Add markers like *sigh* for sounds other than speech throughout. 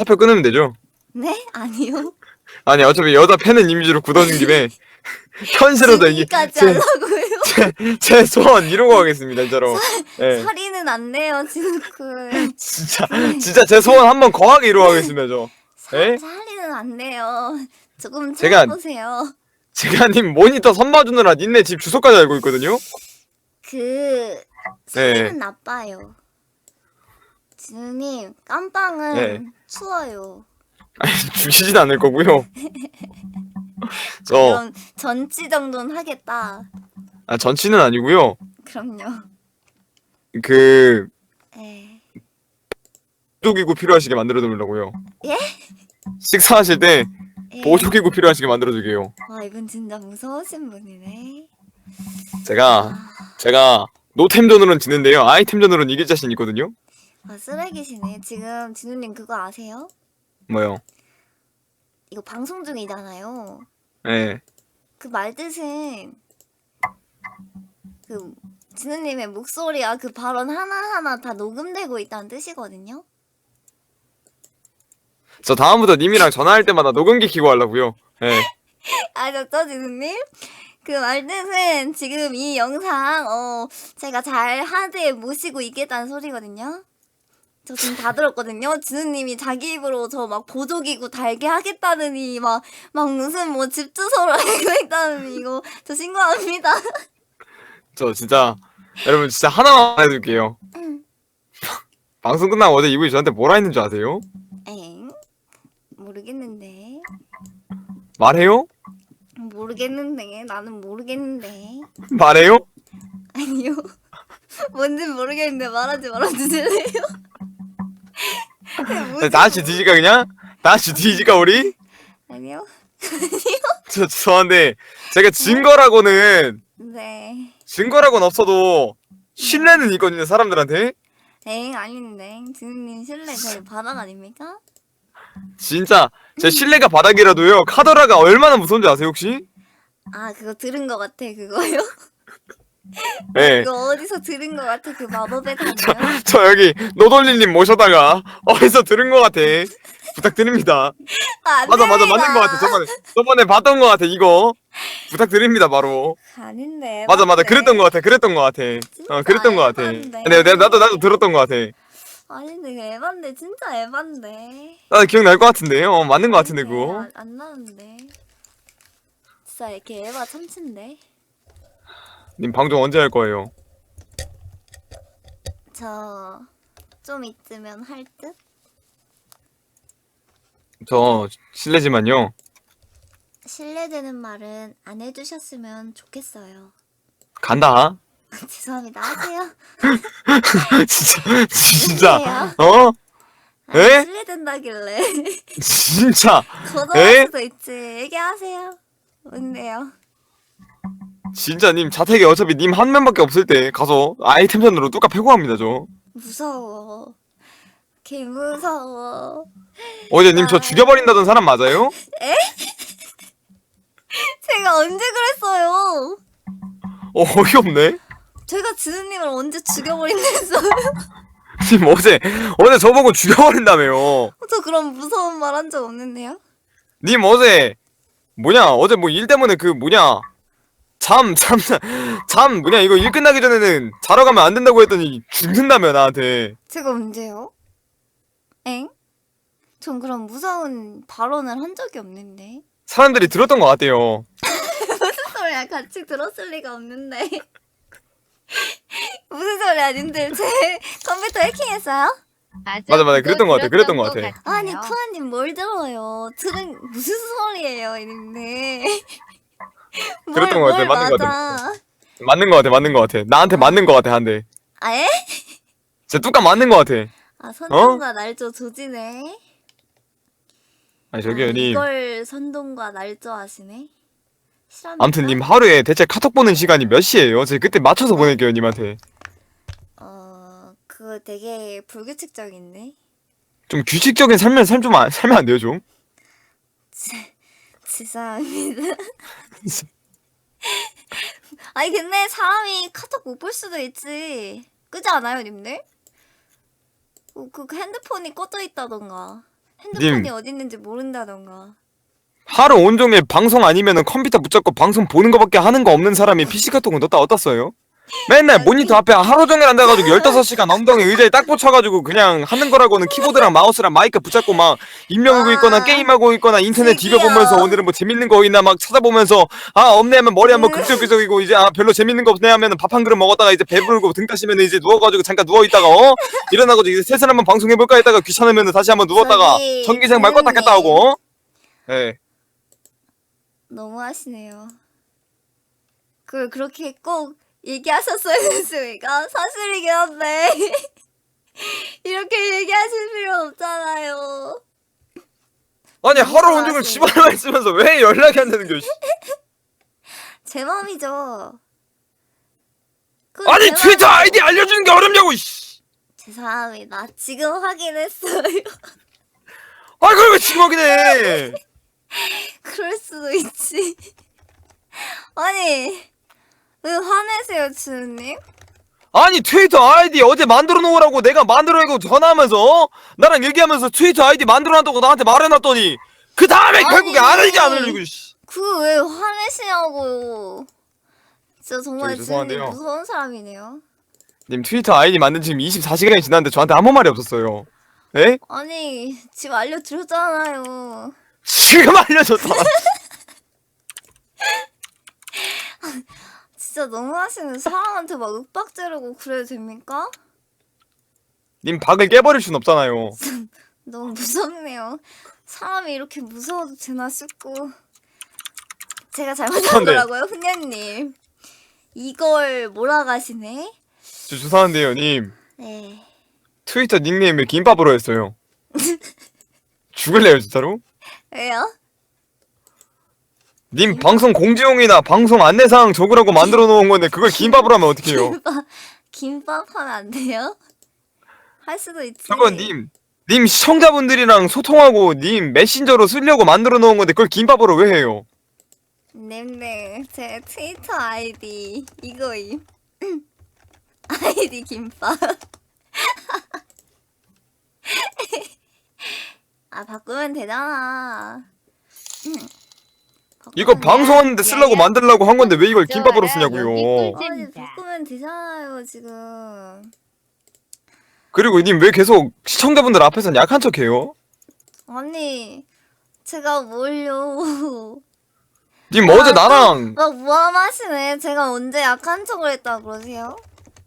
화표 끊으면 되죠. 네? 아니요. 아니 어차피 여자 팬은 이미지로 굳어진 김에 *laughs* 현실로도 이게 지금까지 제, 하려고요. *laughs* 제, 제 소원 이루고 가겠습니다 진짜로. 예. 살이는 안 내요, 지금. 진짜 진짜 제 소원 한번 거하게 이루고 가겠습니다 저. 에? 살이는 안 내요. 조금 제가- 참아보세요. 제가 님 모니터 선봐주느라 니네 집 주소까지 알고 있거든요. 그 살이는 나빠요. 진우님 깜빵은 네. 추워요. 아니 *laughs* 주시진 않을 거고요. *laughs* 저 그럼 전치 정도는 하겠다. 아, 전치는 아니고요. 그럼요. 그 에. 보조기구 필요하시게 만들어 두려고요. 예? 식사하실 때 에. 보조기구 필요하시게 만들어 주게요. 와 이분 진짜 무서우신 분이네. 제가 제가 노템전으로는 지는데요. 아이템전으로는 이길 자신 있거든요. 아 쓰레기시네. 지금 진우님 그거 아세요? 뭐요? 이거 방송 중이잖아요. 예. 그 말뜻은 그 진우님의 목소리와 그 발언 하나하나 다 녹음되고 있다는 뜻이거든요. 저 다음부터 님이랑 전화할 때마다 녹음기 키고 하려고요. 예. *laughs* 아셨죠, 진우님? 그 말뜻은 지금 이 영상 어 제가 잘 하드에 모시고 있겠다는 소리거든요. 저 지금 다 들었거든요. 진우님이 자기 입으로 저 막 보조기구 달게 하겠다느니 막 막 무슨 뭐 집 주소를 *laughs* 알고 있다느니 이거 저 신고합니다. *laughs* 저 진짜 여러분 진짜 하나만 말해줄게요. 방송 끝나고 어제 이분이 저한테 뭐라 했는 줄 아세요? 엥? 모르겠는데. 말해요? 모르겠는데. 나는 모르겠는데. 말해요? 아니요. 뭔지 모르겠는데 말하지 말아주실래요? 다시 뒤질까 그냥? 다시 뒤질까 우리? 아니요. *laughs* 저 죄송한데 제가 증거라고는 네. 증거라고는 없어도 신뢰는 있거든요 사람들한테 엥 아닌데. 지은님 신뢰 저희 바닥 아닙니까? 진짜 제 신뢰가 바닥이라도요 카더라가 얼마나 무서운지 아세요 혹시? 아 그거 들은 것 같아 그거요? 네. 그거 어디서 들은 것 같아 그 마법의 단어요? 저 여기 노돌리님 모셔다가 어디서 들은 것 같아 부탁드립니다 아, 맞아 맞아 맞는 것 같아 저번에 저번에 봤던 것 같아 이거 부탁드립니다 바로 아닌데. 맞아 맞아 맞네. 그랬던 것 같아 그랬던 것 같아 어 그랬던 것 같아 에반데. 내가 내가 나도 나도 들었던 것 같아 아닌데 에반데 진짜 에반데. 나도 기억날 것 같은데 어 맞는 것 같은데 그거 안, 안 나는데. 진짜 이렇게 에바 참친데. 님 방송 언제 할 거예요? 저 좀 있으면 할 듯? 저 실례지만요 실례되는 말은 안 해주셨으면 좋겠어요. 간다 *laughs* 죄송합니다. 하세요. *laughs* 진짜 진짜. 어? 아, 에? 실례된다길래. 진짜 *laughs* 거절할 에? 수도 있지. 얘기하세요. 뭔데요? 진짜 님 자택에 어차피 님 한 명밖에 없을 때 가서 아이템전으로 뚜까 패고 갑니다 저 무서워. 개 무서워. 어제 님저 아. 죽여버린다던 사람 맞아요? *laughs* 제가 언제 그랬어요? 어 어이없네 제가 지은님을 언제 죽여버린댔어요? *laughs* 님 어제 어제 저보고 죽여버린다며요 저 그런 무서운 말 한 적 없는데요? 님 어제 뭐냐 어제 뭐 일 때문에 그 뭐냐 잠 잠 잠 뭐냐 이거 일 끝나기 전에는 자러 가면 안 된다고 했더니 죽는다며 나한테 제가 언제요? 엥? 전 그런 무서운 발언을 한 적이 없는데 사람들이 들었던 것 같대요 무슨 소리야 같이 들었을 리가 없는데 *laughs* 무슨 소리야 님들 제 컴퓨터 해킹했어요? 맞아, 맞아. 그랬던 것 같아, 그랬던 것 같아. 아니 쿠아님 뭘 들어요 들은 무슨 소리예요 님들 그랬던 것 같아, 맞는 것 같아. 맞는 것 같아 맞는 것 같아. 나한테 맞는 것 같아 한대 아 예? 진짜 뚜까 맞는 것 같아. 아 선동과 날조 조지네. 아니 저기요 아, 님. 이걸 선동과 날조 하시네? 실합니까? 아무튼 님 하루에 대체 카톡 보는 시간이 몇 시예요? 제가 그때 맞춰서 보낼게요 님한테. 어 그거 되게 불규칙적인데? 좀 규칙적인 삶을 살좀 살면 안 돼요 좀? 죄송합니다 *laughs* 아니 근데 사람이 카톡 못 볼 수도 있지 그지 않아요 님들? 어, 그 핸드폰이 꺼져 있다던가 핸드폰이 님. 어디 있는지 모른다던가. 하루 온종일 방송 아니면 은 컴퓨터 붙잡고 방송 보는 거밖에 하는 거 없는 사람이 PC 카톡은 넣다 써요? 맨날 모니터 앞에 하루 종일 앉아가지고 15시간 엉덩이 의자에 딱 붙여가지고 그냥 하는 거라고는 키보드랑 마우스랑 마이크 붙잡고 막 입력하고 아, 있거나 게임하고 있거나 인터넷 드디어. 뒤져보면서 오늘은 뭐 재밌는 거 있나 막 찾아보면서 아 없네 하면 머리 한번 음. 극적극적이고 이제 아 별로 재밌는 거 없네 하면은 밥한 그릇 먹었다가 이제 배부르고 등 따시면 이제 누워가지고 잠깐 누워있다가 어? 일어나가지고 이제 셋을 한번 방송해볼까 했다가 귀찮으면 다시 한번 누웠다가 저기, 전기장 말 껐다 켰다 하고 어? 예. 너무 하시네요. 그걸 그렇게 꼭 얘기하셨어야 했으니까 사실이긴 한데 *laughs* 이렇게 얘기하실 필요 없잖아요. 아니 하루 온종일. 집안에만 *laughs* 있으면서 왜 연락이 안 되는 거야? 씨. *laughs* 제 맘이죠. 그건 아니 제 트위터. 아이디 알려주는 게 어렵냐고 씨. 죄송합니다. 지금 확인했어요. 아 그걸 왜 지금 확인해? 그럴 수도 있지. 아니 왜 화내세요, 주님? 아니 트위터 아이디 어제 만들어 놓으라고 내가 만들어 놓고 전화하면서 어? 나랑 얘기하면서 트위터 아이디 만들어 놨다고 나한테 말해놨더니 그 다음에 아니. 결국에 안 알지 안 알려고 씨. 그 왜 화내시냐고요. 진짜 정말 저기 주님 죄송한데요. 무서운 사람이네요. 님 트위터 아이디 만든 지금 24시간이 지났는데 저한테 아무 말이 없었어요. 에? 아니 지금 알려드렸잖아요. 지금 알려줬잖아. *laughs* *laughs* 진짜 너무하시는 사람한테 막 윽박 지르고 그래도 됩니까? 님 박을 깨버릴 순 없잖아요. *laughs* 너무 무섭네요. 사람이 이렇게 무서워도 되나 싶고 제가 잘못한 그런데- 거라고요, 훈녀님. 이걸 몰아가시네. 저 죄송한데요 님. 네. 트위터 닉네임을 김밥으로 했어요. *laughs* 죽을래요 진짜로? 왜요? 님 방송 공지용이나 방송 안내사항 적으라고 만들어 놓은 건데 그걸 김밥으로 하면 어떡해요? 김밥 김밥 하면 안 돼요? 할 수도 있지. 저건 님, 님 시청자분들이랑 소통하고 님 메신저로 쓰려고 만들어 놓은 건데 그걸 김밥으로 왜 해요? 네네 제 트위터 아이디 이거임. *laughs* 아이디 김밥. *laughs* 아 바꾸면 되잖아. 이거 방송하는데 쓰려고 만들려고 한 건데 왜 이걸 김밥으로 쓰냐고요? 아니. 바꾸면 되잖아요 지금. 그리고 님 왜 계속 시청자분들 앞에선 약한 척해요? 아니 제가 뭘요? 님 아, 어제 나랑 막 무함하시네. 제가 언제 약한 척을 했다 그러세요?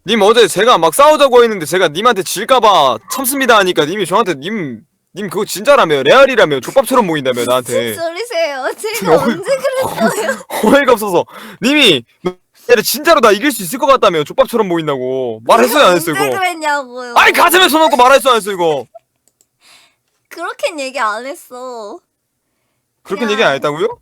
님 어제 제가 막 싸우자고 했는데 제가 님한테 질까봐 참습니다 하니까 님이 저한테 님 님 그거 진짜라며 레알이라며 족밥처럼 보인다며 나한테 소리세요? 제가 어이- 언제 그랬어요? *laughs* 어이가 없어서 님이 야, 진짜로 나 이길 수 있을 것 같다며 족밥처럼 보인다고 말했어요 안 했어요 언제 이거 그랬냐고요? 아니 가슴에 손 얹고 말했어 안 했어 이거 그렇게는 얘기 안 했어. 그렇게 얘기 안 했다고요?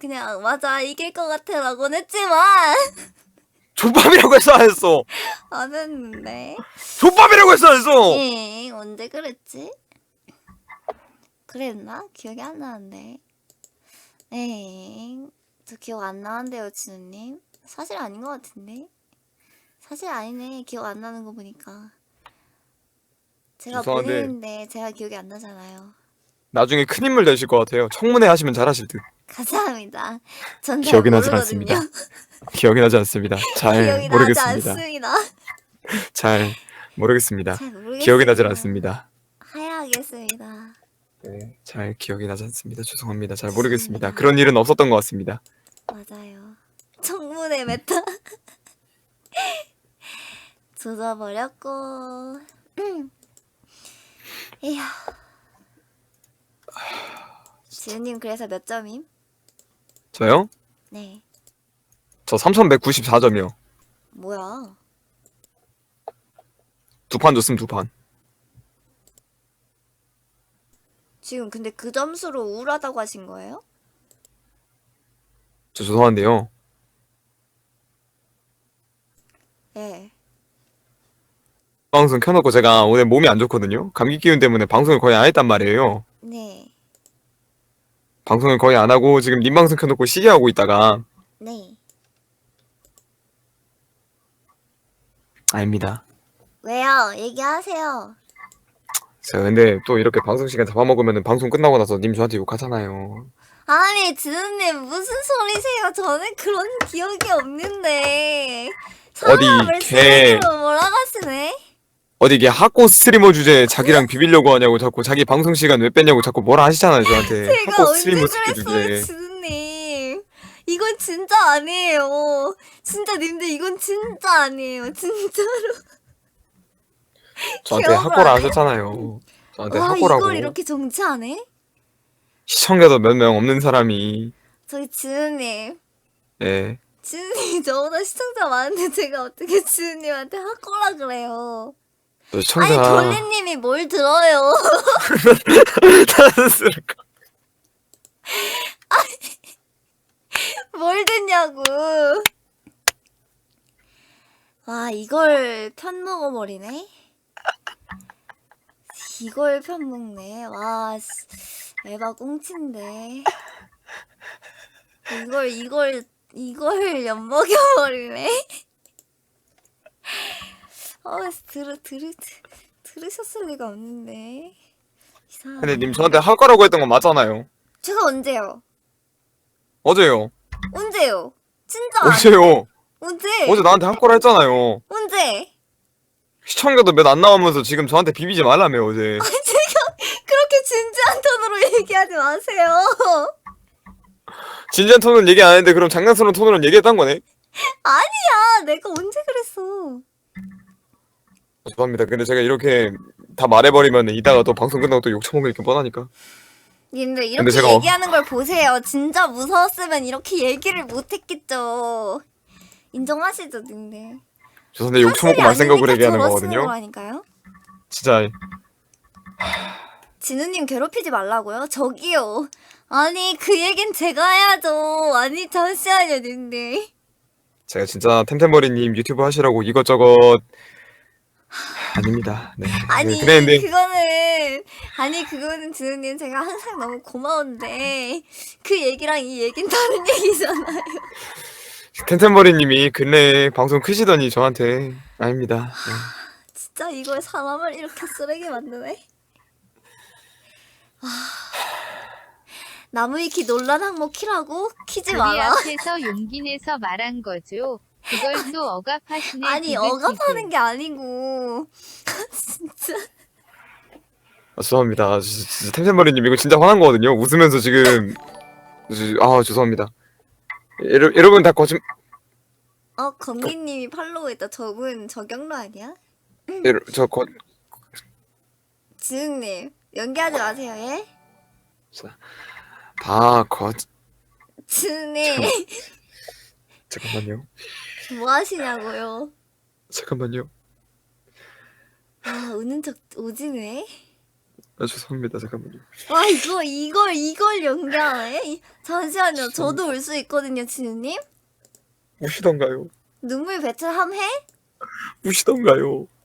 그냥 맞아 이길 것 같아라고는 했지만 *laughs* 족밥이라고 했어 안 했어 안 했는데. 족밥이라고 했어 안 했어 예 언제 그랬지? 그랬나? 기억이 안 나는데. 예. 저 기억 안 나는데요, 진우님. 사실 아닌 것 같은데. 사실 아니네. 기억 안 나는 거 보니까. 제가 죄송한데. 보냈는데 제가 기억이 안 나잖아요. 나중에 큰 인물 되실 것 같아요 청문회 하시면 잘하실 듯 감사합니다. 전잘 기억이 나진 모르거든요. 않습니다 기억이 나지 않습니다 잘 기억이 나지 모르겠습니다 않습니다. 잘 모르겠습니다 잘 모르겠습니다. 기억이 나질 않습니다 하야하겠습니다. 네, 잘 기억이 나지 않습니다 죄송합니다 잘 모르겠습니다 그런 일은 없었던 것 같습니다 맞아요. *laughs* 청문회 메타 *laughs* 조져버렸고. 음. *clears throat* 이야. 지은님 그래서 몇 점임? 저요? 네. 저 3194점이요 뭐야? 두 판 줬음 두판 지금 근데 그 점수로 우울하다고 하신 거예요? 저 죄송한데요 네. 방송 켜놓고 제가 오늘 몸이 안 좋거든요 감기 기운 때문에 방송을 거의 안 했단 말이에요 네. 방송을 거의 안 하고 지금 님 방송 켜놓고 시기하고 있다가 네. 아닙니다. 왜요? 얘기하세요. 제가 근데 또 이렇게 방송 시간 잡아먹으면 방송 끝나고 나서 님 저한테 욕하잖아요. 아니 지은님 무슨 소리세요? 저는 그런 기억이 없는데 어디 사람을 개- 몰아가시네? 어디 이게 학고 스트리머 주제 자기랑 비비려고 하냐고 자꾸 자기 방송 시간 왜 뺐냐고 자꾸 뭐라 하시잖아요 저한테. *laughs* 제가 학고 언제 스트리머 새끼 그랬어요 주제. 이건 진짜 아니에요 진짜 님들 이건 진짜 아니에요 진짜로 저한테 기억을 학고라 안 해요? 하셨잖아요. 저한테 와 학고라고. 이걸 이렇게 정치하네? 시청자도 몇 명 없는 사람이 저기 지은님 예. 지은님이 저보다 시청자 많은데 제가 어떻게 지은님한테 학거라 그래요 저 아니 시청자 돌리님이 뭘 들어요 탄스러울까? 뭘 듣냐고. 와, 이걸 편 먹어버리네? 이걸 편 먹네. 와, 씨, 에바 꽁친데. 이걸, 이걸, 이걸 엿먹여버리네? 어, 들으, 들으, 들으셨을 리가 없는데. 이상하네. 근데 님 저한테 학고라고 했던 건 맞잖아요. 제가 언제요? 어제요. 언제요? 진짜 어제요. 언제? 어제 나한테 학고라 했잖아요. 언제? 시청자도 몇 안 나오면서 지금 저한테 비비지 말라며 어제. 그렇게 진지한 톤으로 얘기하지 마세요. 진지한 톤은 얘기 안 했는데 그럼 장난스러운 톤으로 얘기했단 거네. 아니야, 내가 언제 그랬어? 죄송합니다. 근데 제가 이렇게 다 말해버리면 이따가 또 방송 끝나고 또 욕 처먹을 게 뻔하니까. 님들 이렇게 근데 제가 어- 얘기하는 걸 보세요. 진짜 무서웠으면 이렇게 얘기를 못 했겠죠. 인정하시죠, 님들? 죄송한데 욕 처먹고 말 생각을 얘기하는 저러시는 거거든요. 거라니까요. 진짜 진우님 괴롭히지 말라고요? 저기요. 아니 그 얘긴 제가 해야죠. 아니 잠시만요, 님들. 제가 진짜 템템버리님 유튜브 하시라고 이것저것 아닙니다. 네. 아니 네, 그랬는데 그거는 아니 그거는 진우님 제가 항상 너무 고마운데 그 얘기랑 이 얘긴 다른 *laughs* 얘기잖아요. 템템버리님이 근래에 방송 크시더니 저한테 아닙니다. 네. 진짜 이걸 사람을 이렇게 쓰레기 만드네. 아, 나무위키 논란 항목 키라고 키지 우리 마라. 앞에서 용기 내서 말한 거죠. 그걸 또 억압하시네. 아니 디귿디귿. 억압하는 게 아니고 *laughs* 진짜 아, 죄송합니다. 지- 진짜 템템버리님 이거 진짜 화난 거거든요. 웃으면서 지금 지- 아 죄송합니다. 여러, 여러분 다 거짓 어 건기님이 팔로우했다. 저분 저격로 아니야? 여러, 저 거, 지은님 연기하지 마세요, 예? 다 거, 지은님 *laughs* 잠깐만요. 뭐 하시냐고요? 잠깐만요. 아 우는 척 오지네. 아, 죄송합니다. 잠깐만요. 와 이거 이걸 이걸 연기하네? 이- 잠시만요. 저도 울 수 있거든요, 지은님. 우시던가요? 눈물 배틀함 해? 우시던가요? *laughs*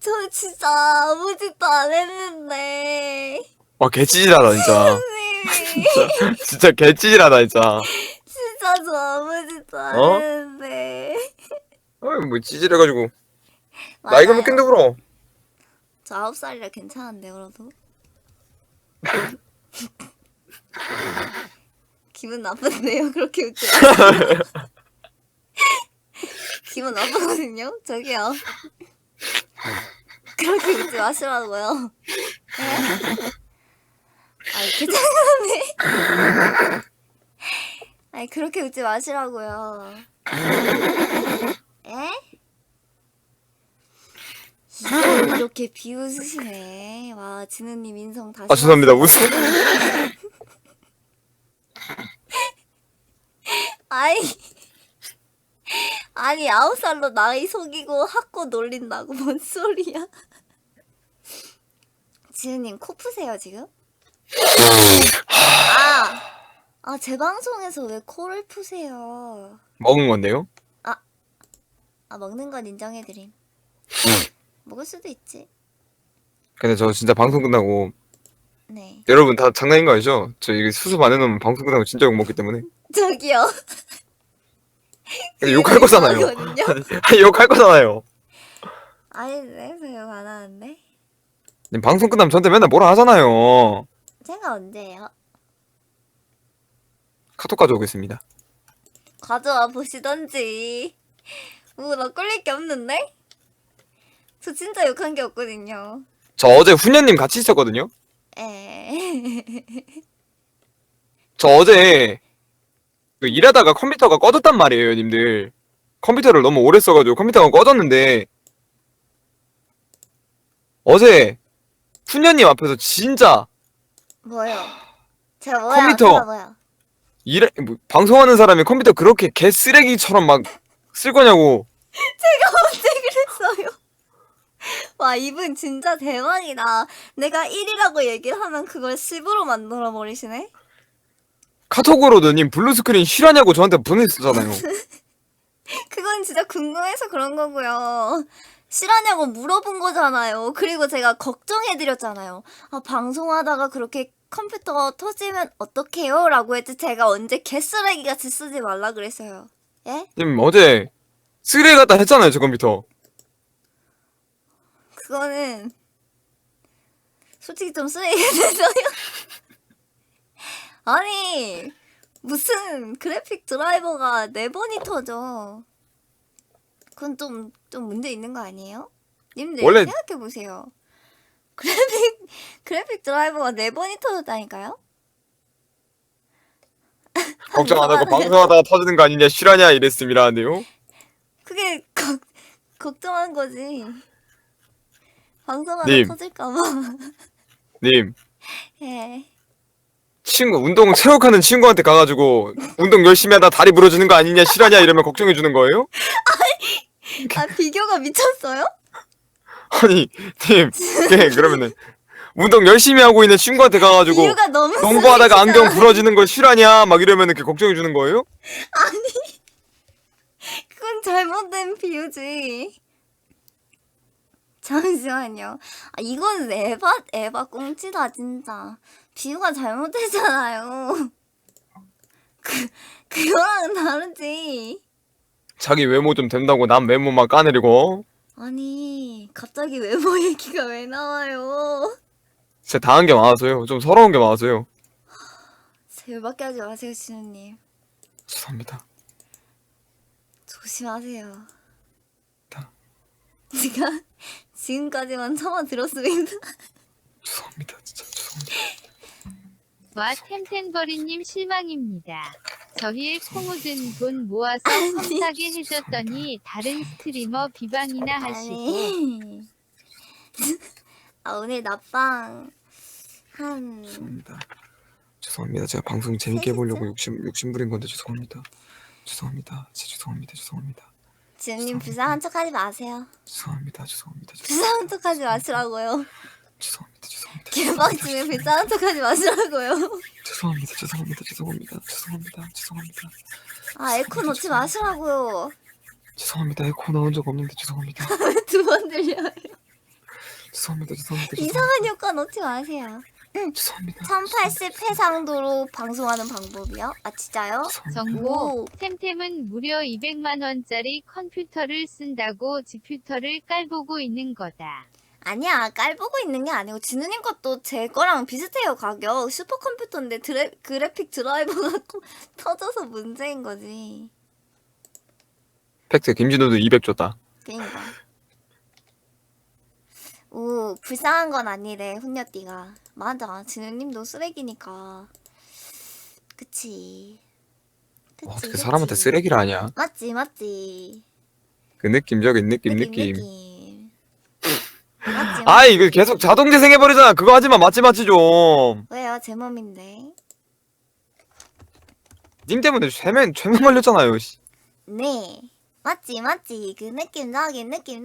저 진짜 아무 짓도 안 했는데. 와 개찌질하다 진짜. 지은님 *laughs* 진짜 개찌질하다 진짜. 진짜 저 아무 짓도 안 어? 했는데. 아뭐 찌질해가지고 나이가 몇 갠데 울어? 저 아홉 살이라 괜찮은데 그래도. *laughs* 기분 나쁜데요 그렇게 웃지 마세요. 기분 나쁘거든요 저기요. 그렇게 웃지 마시라고요. 네? 아이 괜찮은데. 아이 그렇게 웃지 마시라고요. 에? 이걸 이렇게 비웃으시네. 와, 진우님 인성 다시. 아 죄송합니다. 웃음. 아이. *laughs* 아니, 아홉 살로 나이 속이고 학고 놀린다고 *laughs* 뭔 소리야? 지우님 코 푸세요 지금? 아, 아, 제 방송에서 왜 코를 푸세요? 먹은 건데요? 아, 먹는 건 인정해드림. 먹을 수도 있지. 근데 저 진짜 방송 끝나고 네. 여러분 다 장난인 거 알죠? 저 이게 수습 안 해놓으면 방송 끝나고 진짜 욕 먹기 때문에 *laughs* 저기요. 근데 욕할 거잖아요. 거든요. 아니 욕할 거잖아요. 아닌데 교육 안 하는데 님 방송 끝나면 저한테 맨날 뭐라 하잖아요. 제가 언제예요? 카톡 가져오겠습니다. 가져와 보시던지 뭐 나 꿀릴 게 없는데? 저 진짜 욕한 게 없거든요 저 어제 훈녀님 같이 있었거든요. 에 *laughs* 저 어제 그 일하다가 컴퓨터가 꺼졌단 말이에요, 님들. 컴퓨터를 너무 오래 써가지고 컴퓨터가 꺼졌는데 어제 훈녀님 앞에서 진짜 뭐요? 제가 뭐야? 컴퓨터. 제가 뭐야? 일 뭐, 방송하는 사람이 컴퓨터 그렇게 개 쓰레기처럼 막 쓸 거냐고. *laughs* 언제 그랬어요? *laughs* 와 이분 진짜 대박이다. 내가 1이라고 얘기를 하면 그걸 10으로 만들어 버리시네. 카톡으로도 님 블루스크린 실하냐고 저한테 보냈었잖아요. *laughs* 그건 진짜 궁금해서 그런 거고요. 실하냐고 물어본 거잖아요. 그리고 제가 걱정해드렸잖아요. 아, 방송하다가 그렇게 컴퓨터 터지면 어떡해요? 라고 했지 제가 언제 개쓰레기 같이 쓰지 말라 그랬어요. 예? 님 어제 쓰레기 같다 했잖아요, 저 컴퓨터. 그거는 솔직히 좀 쓰레기 같았어요. *laughs* 아니 무슨 그래픽 드라이버가 네 번이 터져. 그건 좀, 좀 문제 있는 거 아니에요? 님들 원래- 생각해 보세요. 그래픽 그래픽 드라이버가 네 번이 터졌다니까요? 걱정 안 하고 방송하다가 터지는 거 아니냐, 실하냐 이랬습니다는데요. 그게 걱 걱정한 거지. 방송하다 님. 터질까봐. *laughs* 님, 예. 친구 운동 체육하는 친구한테 가가지고 운동 열심히 하다 다리 부러지는 거 아니냐, 실하냐 이러면 걱정해 주는 거예요? 아 비교가 미쳤어요? 아니, 님, 네, 그러면은 운동 열심히 하고 있는 친구한테 가가지고 너무 농구하다가. 안경 부러지는 거 실하냐, 막 이러면 이렇게 걱정해 주는 거예요? 그건 잘못된 비유지. 잠시만요. 아, 이건 에바, 에바 꽁치다, 진짜. 비유가 잘못됐잖아요. *laughs* 그, 그거랑은 다르지. 자기 외모 좀 된다고 남 외모만 까내리고 아니, 갑자기 외모 얘기가 왜 나와요? 진짜 당한 게 많아서요. 좀 서러운 게 많아서요. 제발밖에 하지 마세요, 진우님. 죄송합니다. 조심하세요. 다. *laughs* 제가 지금까지만 참아 들었습니다. *laughs* 죄송합니다. 진짜 죄송합니다. 와 템템버리님 실망입니다. 저희의 코 묻은 돈 모아서 컴사게 해줬더니 다른 스트리머 비방이나 하시고 아니. *laughs* 아 오늘 낮방 한 죄송합니다. 죄송합니다. 제가 방송 재밌게 해보려고 욕심 욕심 부린 건데 죄송합니다. 죄송합니다. 진짜 죄송합니다. 죄송합니다. 지은님 불쌍한 척하지 마세요. 죄송합니다. 죄송합니다. 죄송합니다. 불쌍한 척하지 마시라고요. 죄송합니다. 죄송합니다. 개방중에 불쌍한 척하지 마시라고요. 죄송합니다. 죄송합니다. 죄송합니다. 죄송합니다. 죄송합니다. 아 에코 넣지 마시라고요. 죄송합니다. 에코 나온 적 없는데 죄송합니다. *laughs* 두 번 들려요. 죄송합니다. 죄송합니다. 이상한 효과 넣지 마세요. 죄송합니다. 1080 해상도로 방송하는 방법이요? 아 진짜요? 정보 오. 템템은 무려 200만 원짜리 컴퓨터를 쓴다고 지퓨터를 깔보고 있는 거다. 아니야 깔보고 있는 게 아니고 진우님 것도 제 거랑 비슷해요 가격 슈퍼컴퓨터인데 드래, 그래픽 드라이버가 꼭 *laughs* 터져서 문제인 거지 팩트 김진우도 200 줬다. 그니까 오 불쌍한 건 아니래 훈녀띠가 맞아 진우님도 쓰레기니까 그치 그치 와, 어떻게 그치. 사람한테 쓰레기를 하냐? 맞지 맞지 그 느낌적인 느낌 느낌 느낌. 맞지 아 이거 계속 자동 재생해 버리잖아. 그거 하지 마. 맞지 맞지 좀. 왜요 제 몸인데 님 때문에 최면 최면 걸렸잖아요. 씨. 네 맞지 맞지 그 느낌적인 느낌 느낌